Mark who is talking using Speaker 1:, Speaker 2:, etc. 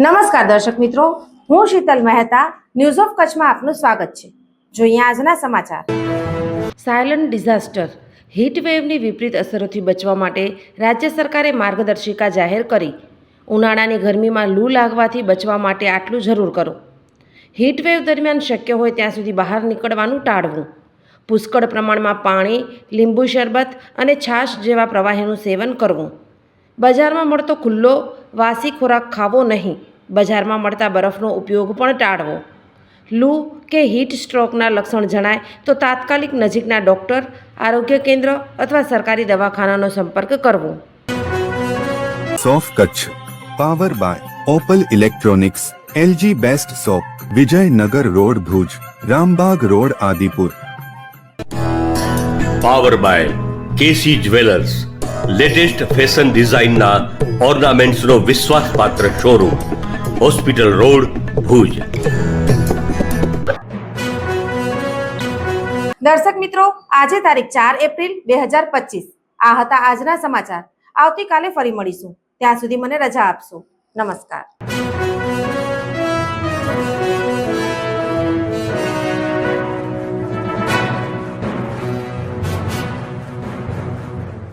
Speaker 1: નમસ્કાર દર્શક મિત્રો, હું શીતલ મહેતા ન્યૂઝ ઓફ કચ્છમાં આપનું સ્વાગત છે. જોઈએ આજના સમાચાર. સાયલન્ટ ડિઝાસ્ટર હીટ વેવની વિપરીત અસરોથી બચવા માટે રાજ્ય સરકારે માર્ગદર્શિકા જાહેર કરી. ઉનાળાની ગરમીમાં લૂ લાગવાથી બચવા માટે આટલું જરૂર કરો. હીટ વેવ દરમિયાન શક્ય હોય ત્યાં સુધી બહાર નીકળવાનું ટાળવું. પુષ્કળ પ્રમાણમાં પાણી, લીંબુ શરબત અને છાશ જેવા પ્રવાહીનું સેવન કરવું. બજારમાં મળતો ખુલ્લો, વાસી ખોરાક ખાવો નહીં. બજારમાં મળતા બરફનો ઉપયોગ પણ ટાળવો. લૂ કે હીટ સ્ટ્રોકના લક્ષણ જણાય તો તાત્કાલિક નજીકના ડૉક્ટર આરોગ્ય કેન્દ્ર અથવા સરકારી દવાખાનાનો સંપર્ક કરવો.
Speaker 2: સોફ Kutch power by Opal electronics LG best shop Vijaynagar road Bhuj Rambagh road Adipur.
Speaker 3: Power by KC jewellers latest fashion ડિઝાઇનના ઓર્નામેન્ટ્સનો વિશ્વાસપાત્ર શોરૂમ. Hospital road Bhuj.
Speaker 1: દર્શક મિત્રો, આજે તારીખ ચાર એપ્રિલ બે હજાર પચીસ. આ હતા આજના સમાચાર. આવતીકાલે ફરી મળીશું. ત્યાં સુધી મને રજા આપશો. નમસ્કાર.